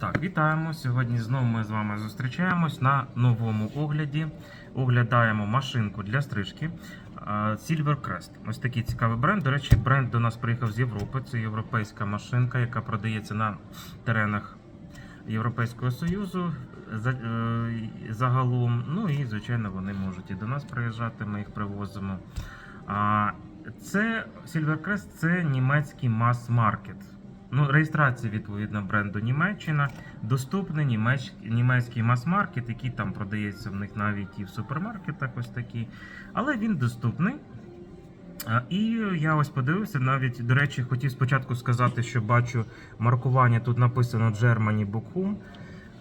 Так, вітаємо. Сьогодні знову ми з вами зустрічаємось на новому огляді. Оглядаємо машинку для стрижки а, Silvercrest. Ось такий цікавий бренд. До речі, бренд до нас приїхав з Європи. Це європейська машинка, яка продається на теренах Європейського Союзу. Е, Загалом, ну і звичайно, вони можуть і до нас приїжджати. Ми їх привозимо. Це Silvercrest це німецький мас-маркет. Ну, реєстрація відповідно бренду Німеччина. Доступний німеч... німецький мас-маркет, який там продається в них навіть і в супермаркетах, ось такий. Але він доступний. І я ось подивився, навіть, до речі, хотів спочатку сказати, що бачу маркування тут написано Germany Bochum,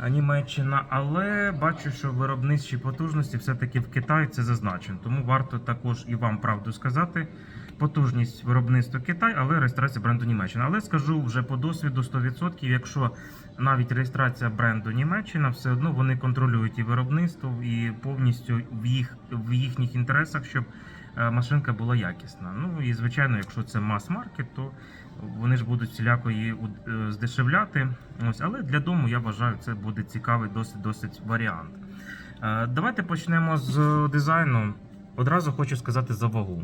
Німеччина, але бачу, що виробничі потужності все-таки в Китаї це зазначено. Тому варто також і вам правду сказати. Потужність виробництва Китай, але реєстрація бренду Німеччина. Але скажу вже по досвіду 100%, якщо навіть реєстрація бренду Німеччина, все одно вони контролюють і виробництво, і повністю в їх в їхніх інтересах, щоб е, машинка була якісна. Ну і звичайно, якщо це мас-маркет, то вони ж будуть всіляко її е, здешевляти. Ось, але для дому я вважаю, це буде цікавий досить досить варіант. Е, Давайте почнемо з дизайну. Одразу хочу сказати за вагу.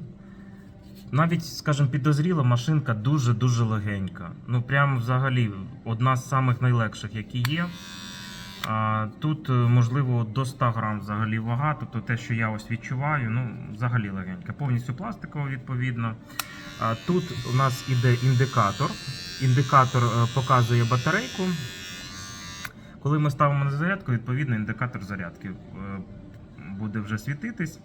Навіть, скажімо, підозріла машинка дуже-дуже легенька. Ну, прям взагалі одна з самих найлегших, які є. А, тут, е, можливо, до 100 грам взагалі вага, тобто те, що я ось відчуваю, ну, взагалі легенька. Повністю пластикова, відповідно. А, тут у нас іде індикатор. Індикатор е, показує батарейку. Коли ми ставимо на зарядку, відповідно, індикатор зарядки е, буде вже світитись.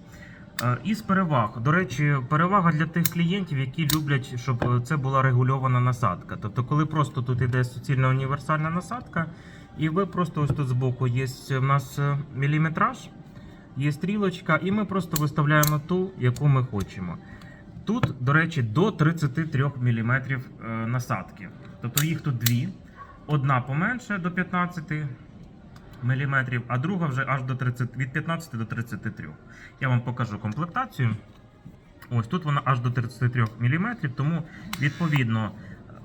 Е, Із переваг. До речі, перевага для тих клієнтів, які люблять, щоб е, це була регульована насадка. Тобто, коли просто тут іде суцільна універсальна насадка, і ви просто ось тут збоку є в нас е, міліметраж, є стрілочка, і ми просто виставляємо ту, яку ми хочемо. Тут, до речі, до 33 мм насадки. Тобто їх тут дві. Одна поменше до 15 мм, а друга вже аж до 30, від 15 до 33. Я вам покажу комплектацію. Ось тут вона аж до 33 мм, тому відповідно.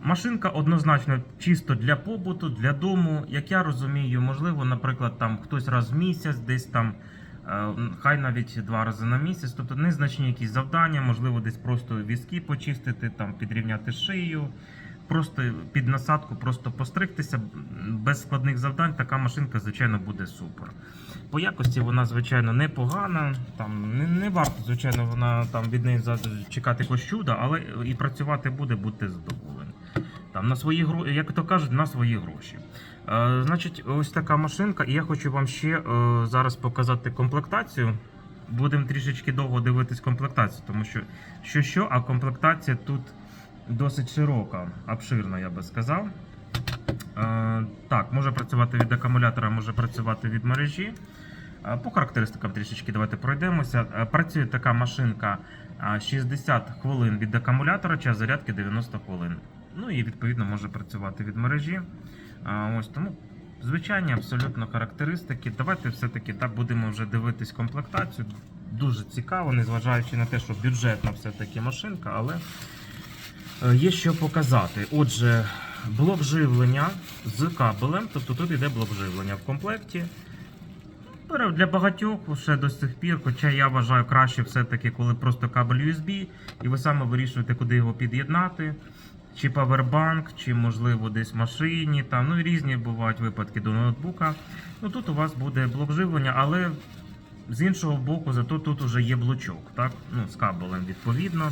Машинка однозначно чисто для побуту, для дому. Як я розумію, можливо, наприклад, там хтось раз в місяць, десь там, е, хай навіть два рази на місяць, тобто незначні якісь завдання, можливо, десь просто візки почистити, там підрівняти шию, просто під насадку, просто постригтися без складних завдань. Така машинка, звичайно, буде супер. По якості вона, звичайно, непогана. Там не, не варто, звичайно, вона там від неї чекати якогось чуда, але і працювати буде, будьте задоволені. Там на свої гроші, як то кажуть, на свої гроші. Е, значить, ось така машинка, і я хочу вам ще е, зараз показати комплектацію. Будемо трішечки довго дивитись комплектацію, тому що що, що, а комплектація тут досить широка, обширна, я би сказав. Е, так, може працювати від акумулятора, може працювати від мережі. Е, По характеристикам трішечки давайте пройдемося. Е, Працює така машинка е, 60 хвилин від акумулятора, час зарядки 90 хвилин. Ну і відповідно може працювати від мережі. Ось тому звичайні абсолютно характеристики. Давайте все-таки так будемо вже дивитись комплектацію. Дуже цікаво, незважаючи на те, що бюджетна все-таки машинка, але є що показати. Отже, блок живлення з кабелем, тобто тут йде блок живлення в комплекті. Для багатьох ще до сих пір, хоча я вважаю краще все-таки, коли просто кабель USB, і ви саме вирішуєте, куди його під'єднати. Чи павербанк, чи можливо десь в машині. Там, ну різні бувають випадки до ноутбука. Ну тут у вас буде блок живлення, але з іншого боку, зато тут вже є блочок, так? Ну, з кабелем відповідно.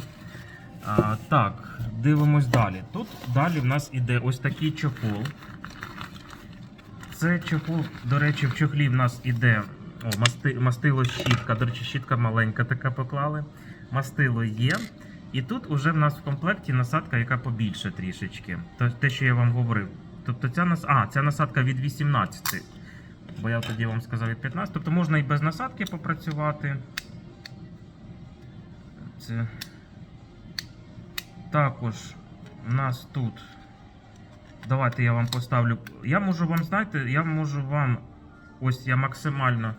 А, так, дивимось далі. Тут далі в нас іде ось такий чохол. Це чохол, до речі, в чохлі в нас іде о, масти, мастило щітка. До речі, щітка маленька така поклали. Мастило є. І тут уже в нас в комплекті насадка, яка побільше трішечки. Те, що я вам говорив. Тобто ця нас... а, ця насадка від 18. Бо я тоді вам сказав від 15. Тобто можна і без насадки попрацювати. Це... Також у нас тут. Давайте я вам поставлю. Я можу вам, знаєте, я можу вам. Ось я максимально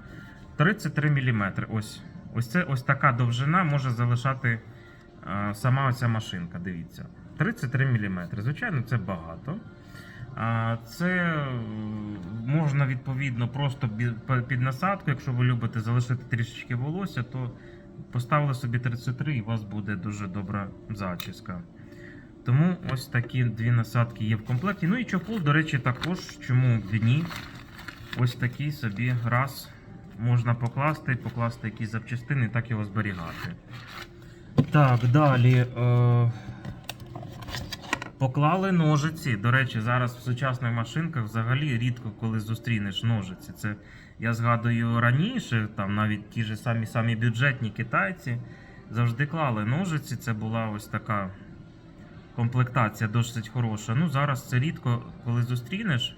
33 мм. Ось ось це ось така довжина може залишати е, сама оця машинка. Дивіться. 33 мм. Звичайно, це багато. А, Це, е, можна відповідно просто під насадку, якщо ви любите залишити трішечки волосся, то поставили собі 33 і у вас буде дуже добра зачіска. Тому ось такі дві насадки є в комплекті. Ну і чохол, до речі, також чому б ні. Ось такий собі раз можна покласти, покласти якісь запчастини і так його зберігати. Так, далі. Е... Поклали ножиці. До речі, зараз в сучасних машинках взагалі рідко коли зустрінеш ножиці. Це я згадую раніше, там навіть ті ж самі самі бюджетні китайці завжди клали ножиці. Це була ось така комплектація досить хороша. Ну, зараз це рідко коли зустрінеш,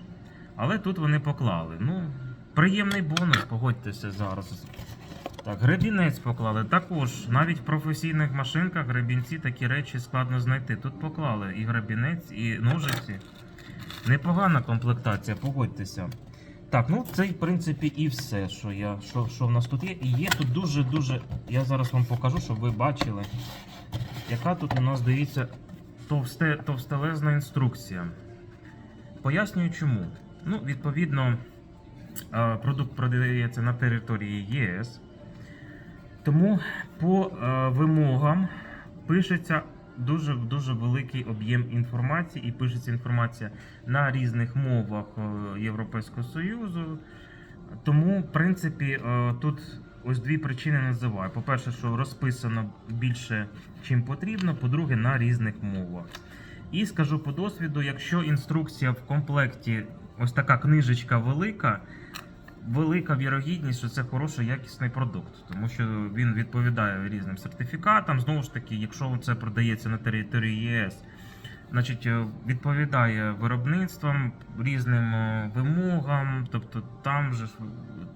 але тут вони поклали. Ну, приємний бонус, погодьтеся зараз. Так, гребінець поклали. Також навіть в професійних машинках гребінці такі речі складно знайти. Тут поклали і гребінець, і ножиці. Непогана комплектація, погодьтеся. Так, ну це в принципі і все, що, я, що, що в нас тут є. І є тут дуже-дуже. Я зараз вам покажу, щоб ви бачили, яка тут у нас, дивіться, товсте, товстелезна інструкція. Пояснюю чому. Ну, відповідно, продукт продається на території ЄС. Тому по е, вимогам пишеться дуже дуже великий об'єм інформації, і пишеться інформація на різних мовах е, Європейського Союзу. Тому, в принципі, е, тут ось дві причини називаю. По-перше, що розписано більше, чим потрібно. По-друге, на різних мовах. І скажу по досвіду, якщо інструкція в комплекті, ось така книжечка велика, велика вірогідність, що це хороший якісний продукт, тому що він відповідає різним сертифікатам. Знову ж таки, якщо це продається на території ЄС, значить е, відповідає виробництвам, різним е, вимогам, тобто там же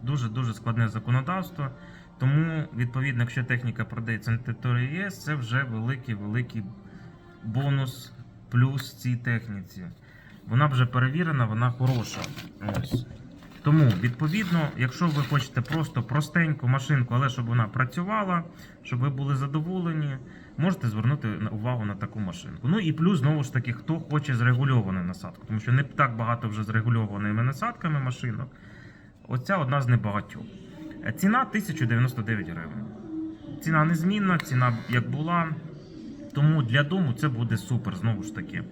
дуже дуже складне законодавство. Тому, відповідно, якщо техніка продається на території ЄС, це вже великий великий бонус плюс цій техніці. Вона вже перевірена, вона хороша. Ось. Тому, відповідно, якщо ви хочете просто простеньку машинку, але щоб вона працювала, щоб ви були задоволені, можете звернути увагу на таку машинку. Ну і плюс, знову ж таки, хто хоче зрегульовану насадку, тому що не так багато вже з регульованими насадками машинок. Оця одна з небагатьох. Е, Ціна 1099 гривень. Ціна незмінна, ціна як була. Тому для дому це буде супер, знову ж таки.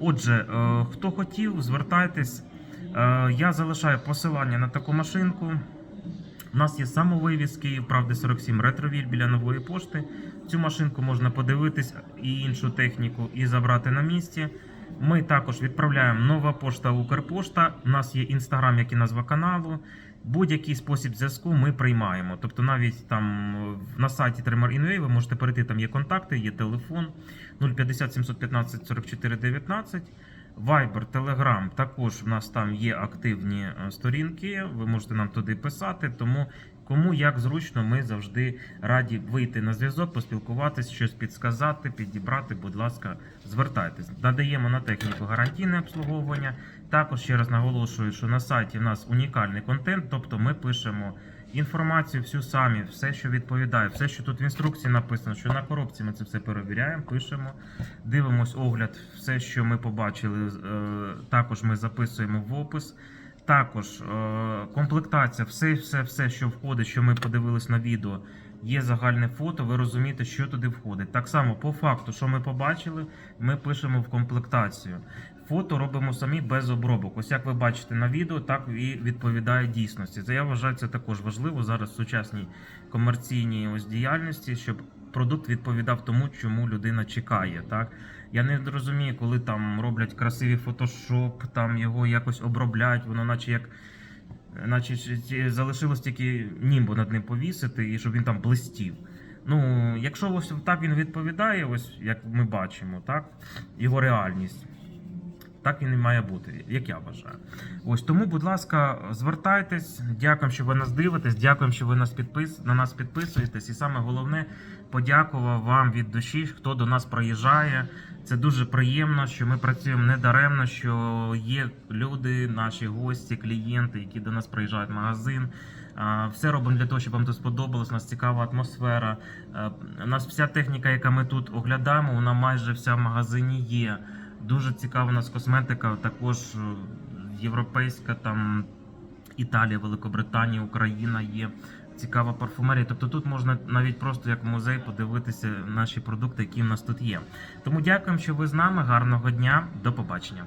Отже, е, хто хотів, звертайтесь. Е, Я залишаю посилання на таку машинку. У нас є самовивіз Київ, правди 47 ретровіль біля нової пошти. Цю машинку можна подивитись і іншу техніку і забрати на місці. Ми також відправляємо нова пошта Укрпошта. У нас є інстаграм, як і назва каналу. Будь-який спосіб зв'язку ми приймаємо. Тобто навіть там е, на сайті Tremor ви можете перейти, там є контакти, є телефон 050 715 44 19. Viber, Telegram, також в нас там є активні е, сторінки. Ви можете нам туди писати. Тому кому як зручно, ми завжди раді вийти на зв'язок, поспілкуватись, щось підсказати, підібрати. Будь ласка, звертайтесь. Надаємо на техніку гарантійне обслуговування. Також ще раз наголошую, що на сайті в нас унікальний контент, тобто ми пишемо. Інформацію всю самі, все, що відповідає, все, що тут в інструкції написано, що на коробці ми це все перевіряємо, пишемо, дивимось огляд, все, що ми побачили, е, також ми записуємо в опис. Також е, комплектація, все, все, все, що входить, що ми подивились на відео, є загальне фото. Ви розумієте, що туди входить. Так само, по факту, що ми побачили, ми пишемо в комплектацію. Фото робимо самі без обробок. Ось як ви бачите на відео, так і відповідає дійсності. Це я вважаю, це також важливо зараз в сучасній комерційній ось діяльності, щоб продукт відповідав тому, чому людина чекає. Так я не розумію, коли там роблять красиві фотошоп, там його якось обробляють, воно наче як. Наче залишилось тільки німбо над ним повісити, і щоб він там блистів. Ну, якщо ось так він відповідає, ось як ми бачимо, так, його реальність. Так він і має бути, як я вважаю. Ось тому, будь ласка, звертайтесь. Дякуємо, що ви нас дивитесь. Дякуємо, що ви нас підпис... на нас підписуєтесь. І саме головне, подякував вам від душі, хто до нас приїжджає. Це дуже приємно, що ми працюємо не даремно, що є люди, наші гості, клієнти, які до нас приїжджають в магазин. Все робимо для того, щоб вам тут сподобалось. У нас цікава атмосфера. Е, У нас вся техніка, яка ми тут оглядаємо, вона майже вся в магазині є. Дуже цікава у нас косметика, також е, європейська, там Італія, Великобританія, Україна є. Цікава парфумерія. Тобто тут можна навіть просто як музей подивитися наші продукти, які в нас тут є. Тому дякуємо, що ви з нами. Гарного дня, до побачення.